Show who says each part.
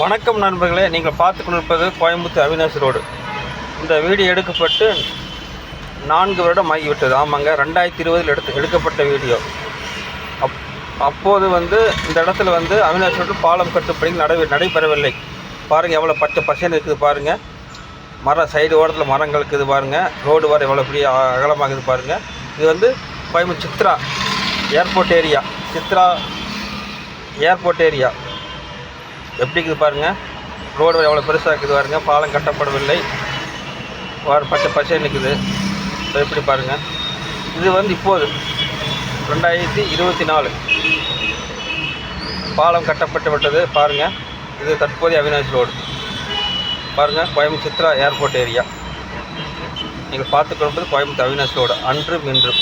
Speaker 1: வணக்கம் நண்பர்களே நீங்கள் பார்த்து கொண்டிருப்பது கோயம்புத்தூர் அவினாசி ரோடு. இந்த வீடியோ எடுக்கப்பட்டு நான்கு வருடம் ஆகிவிட்டது. ஆமாங்க ரெண்டாயிரத்தி இருபதில் எடுத்து எடுக்கப்பட்ட வீடியோ. அப் அப்போது வந்து இந்த இடத்துல வந்து அவினாசி ரோடு பாலம் கட்டுப்படி நடை நடைபெறவில்லை. பாருங்கள் எவ்வளோ பச்சை பசேன்னு இருக்குது பாருங்கள் மரம் சைடு ஓரத்தில் மரங்கள் இருக்குது பாருங்கள் ரோடு வர எவ்வளோ பெரிய அகலமாக இருக்குது பாருங்கள் இது வந்து Coimbatore Chitra airport area. Chitra airport area. எப்படி இருக்குது பாருங்கள் ரோடு எவ்வளோ பெருசாக இருக்குது பாருங்கள் பாலம் கட்டப்படவில்லை. வார பச்சை பச்சை நிற்குது எப்படி பாருங்கள் இது வந்து இப்போது ரெண்டாயிரத்தி இருபத்தி நாலு. பாலம் கட்டப்பட்டு விட்டது. பாருங்கள் இது தற்போதைய அவினாஷ் ரோடு. பாருங்கள் கோயம்புத்தூர் சித்ரா ஏர்போர்ட் ஏரியா. நீங்கள் பார்த்து கோயம்புத்தூர் அவினாஷ் ரோடு. அன்றும் இன்றும்.